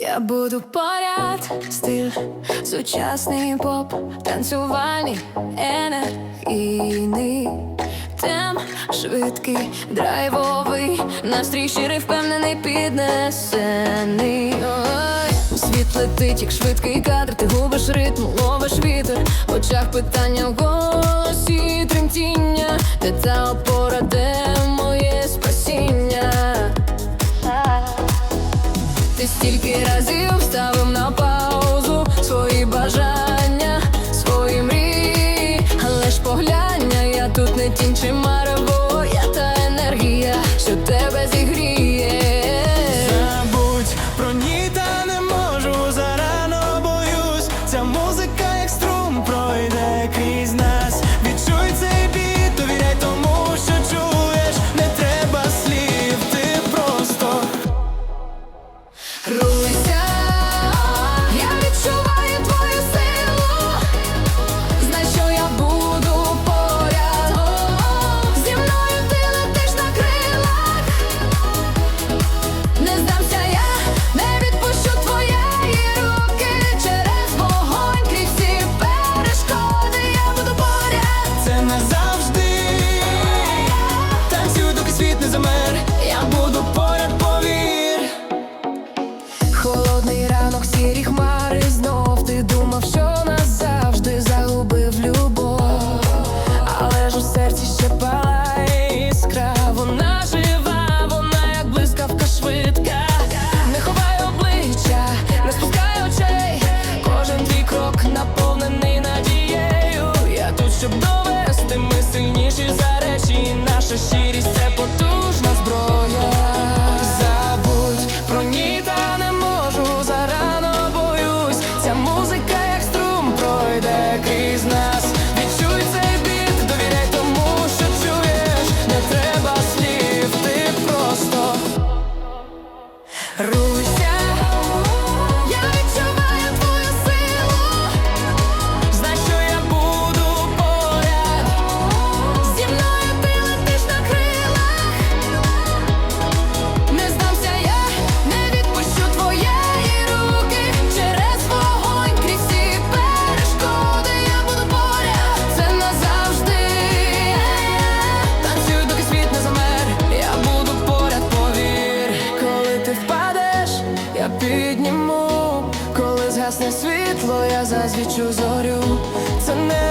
Я буду поряд, стиль, сучасний поп, танцювальний, енергійний тем, швидкий, драйвовий, настрій щирий, впевнений, піднесений Ой. Світ летить, як швидкий кадр, ти губиш ритм, ловиш вітер, в очах питання в голосі тремтіння, де та опора де Ми стільки разів ставим на паузу свої бажання, свої мрії, але ж погляння, я тут не тінь чи марево, я та енергія, що тебе зігріє. Забудь про ні, та не можу зарано боюсь, ця музика. я підніму, коли згасне світло, я зазвічу зорю. Це не